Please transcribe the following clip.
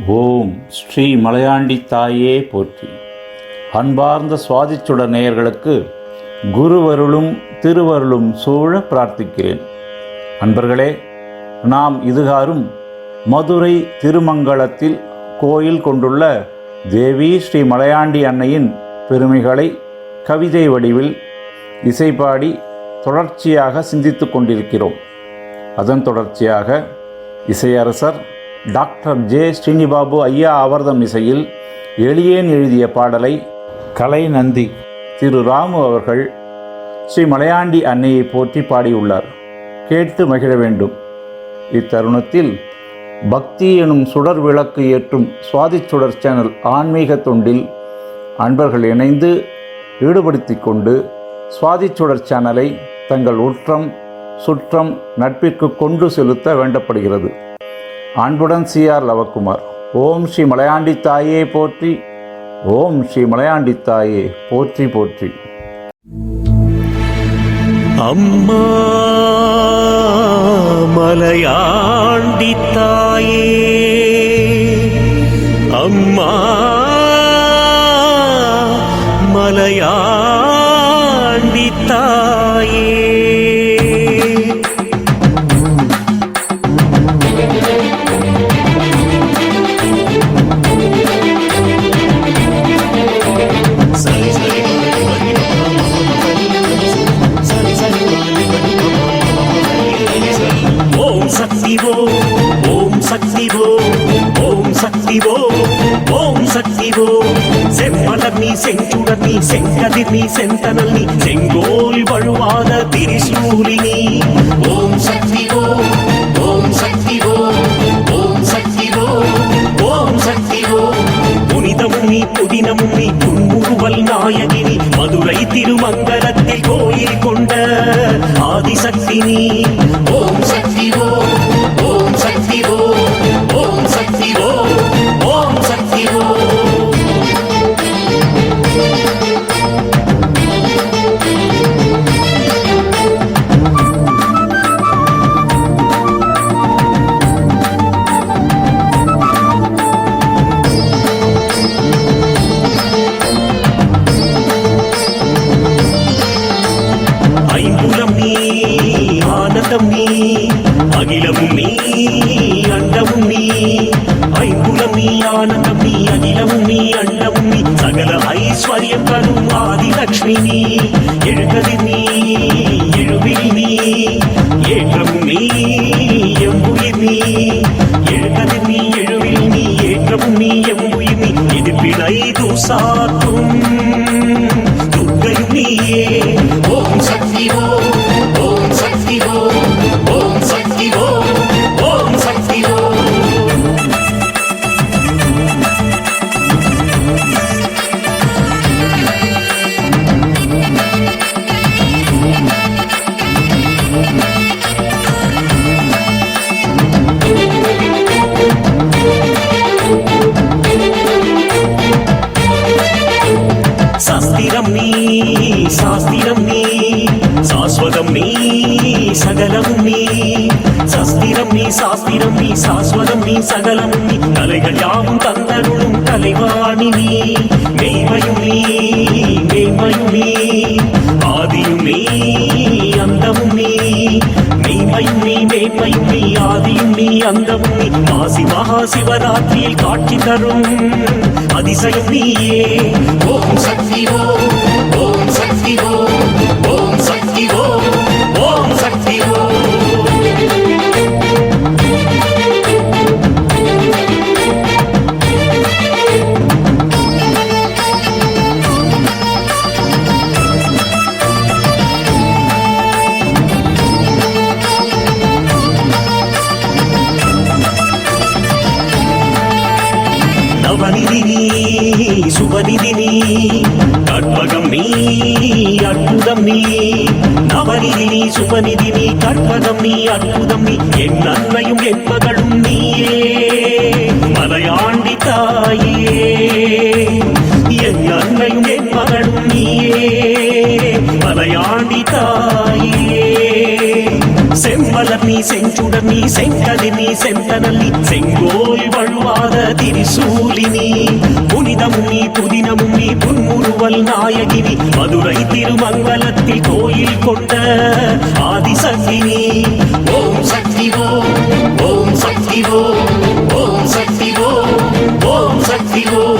ஓம் ஸ்ரீ மலையாண்டி தாயே போற்றி. அன்பார்ந்த சுவாதிச்சுட நேயர்களுக்கு குருவருளும் திருவருளும் சூழ பிரார்த்திக்கிறேன். அன்பர்களே நாம் இதுகாரும் மதுரை திருமங்கலத்தில் கோயில் கொண்டுள்ள தேவி ஸ்ரீ மலையாண்டி அன்னையின் பெருமைகளை கவிதை வடிவில் இசைப்பாடி தொடர்ச்சியாக சிந்தித்து கொண்டிருக்கிறோம். அதன் தொடர்ச்சியாக இசையரசர் டாக்டர் ஜே ஸ்ரீனிபாபு ஐயா அவர்தம் இசையில் எளியேன் எழுதிய பாடலை கலை நந்தி திரு ராமு அவர்கள் ஸ்ரீ மலையாண்டி அன்னையை போற்றி பாடியுள்ளார். கேட்டு மகிழ வேண்டும். இத்தருணத்தில் பக்தி எனும் சுடர் விளக்கு ஏற்றும் சுவாதிச் சுடர் சேனல் ஆன்மீக தொண்டில் அன்பர்கள் இணைந்து ஈடுபடுத்திக் கொண்டு சுவாதிச் சுடர் சேனலை தங்கள் உற்றம் சுற்றம் நட்பிற்கு கொண்டு செலுத்த வேண்டப்படுகிறது. அன்புடன் சி ஆர் லவக்குமார். ஓம் ஸ்ரீ மலையாண்டி தாயே போற்றி. ஓம் ஸ்ரீ மலையாண்டி தாயே போற்றி போற்றி. அம்மா மலையாண்டி தாயே. அம்மா மலையாண்டி தாயே. செம்மலர் நீ செஞ்சுடர் நீ செங்கதிர் நீ செந்தனல் நீ செங்கோல் வழுவாத திரிசூலி ఎవ్వరు ఆది లక్ష్మిని சாஸ்வதம் நீ சகலமும் நீ சஸ்திரம் நீ சாஸ்திரம் நீ சாஸ்வதம் நீ சகலம் நீ. கலைகள் யாவும் தந்தருளும் கலைவாணி நீ மெய்மையும் நீ மெய்மையும் நீ. ஆதியும் நீ அந்தமும் நீ மெய்மையும் நீ மேன்மையும் நீ ஆதியும் நீ அந்தமும் நீ. மாசி மகா சிவராத்திரியில் காட்சி தரும் அதிசயம் நீயே. ஓம் சக்தி ஓம். சக்தி ஓ ஓம் சக்தி ஓ ஓம் சுபநிதி நீ கற்பகம் நீ அற்புதம் நீ. நவநிதி நீ சுபநிதி நீ கற்பகம் நீ அற்புதம் நீ. என் நன்மையும் என் மகளும் நீயே. செஞ்சுடர் நீ செங்கதி நீ செந்தனல்லி. செங்கோல் வழுவாத திரிசூலினி புனிதமும் நீ புதினமும் நீ புன்முறுவல் நாயகினி மதுரை திருமங்கலத்தில் கோயில் கொண்ட ஆதிசக்தினி ஓம் சக்தி ஓம் ஓம் சக்தி ஓம் ஓம் சக்தி ஓம் ஓம் சக்தி ஓம்